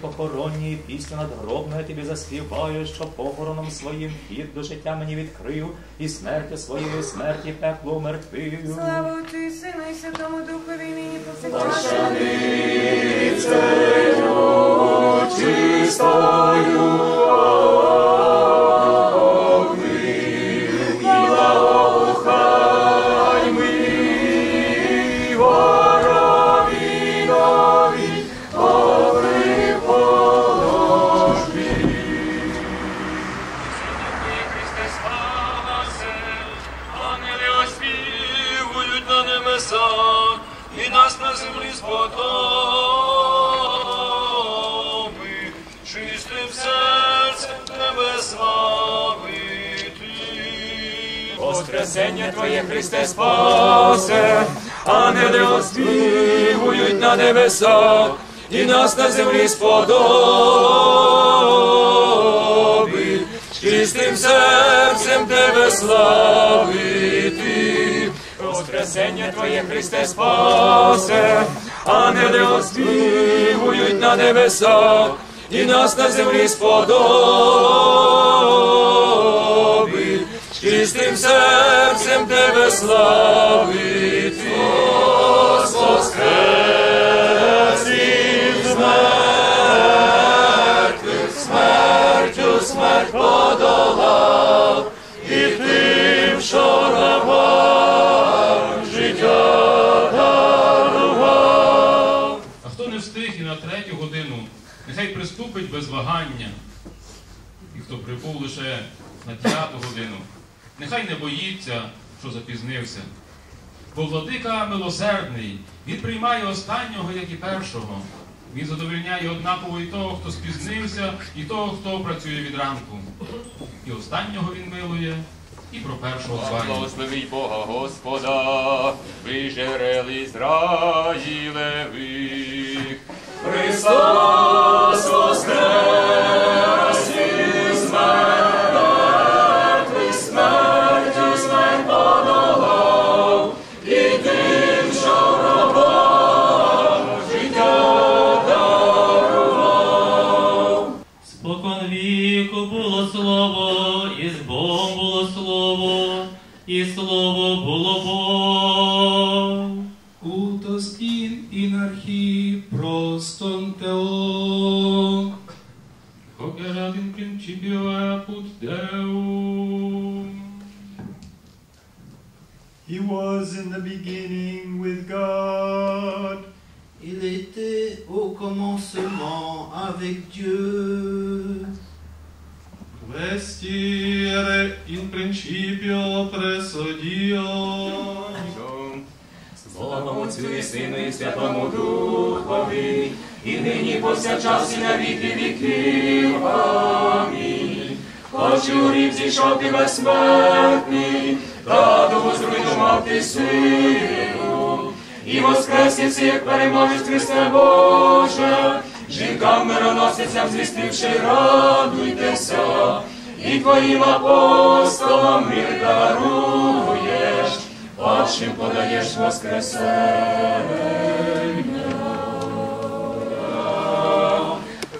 співи похоронні, пісню надгробну я тобі заспіваю, що похороном своїм хід до життя мені відкрив, і смертю своєю смерті пекло мертвию. Слава Отцю і Сину і Святому Духові, нині повсякчас. На небесах, і нас на землі сподоби, чистим серцем тебе славити. Воскресення Твоє, Христе, спасе, ангели оспівують на небесах, і нас на землі сподоби, чистим серцем Тебе славити. Воскресення Твоє, Христе, спасе, ангели оспівують на небесах, і нас на землі сподоби, чистим серцем Тебе славити. Нехай без вагання. І хто прибув лише на п'яту годину, нехай не боїться, що запізнився. Бо владика милосердний, він приймає останнього, як і першого. Він задовольняє однаково і того, хто спізнився, і того, хто працює від ранку. І останнього він милує, і про першого дбає. Благословіть Бога Господа, ви жерели Ізраїлевих. Христос слово, і з Богом було слово, і слово було Бог. Cultos in inarchie proston teon. Hoc erat in principio apud Deum. He was in the beginning with God. Il était au commencement avec Dieu. Vestire in principio presso Dio. Слава Отцю і Сину і Святому Духові, і нині повсякчас і на віки віків. Амінь. Хоч у гріб зійшов ти безсмертний, радову зруйнував ти силу, і воскресів всіх переможець Христе Боже, жінкам мироносицям звістивши, радуйтеся, і твоїм апостолам мир даруєш, падшим подаєш воскресення.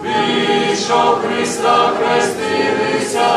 Вийшов Христа, хрестилися,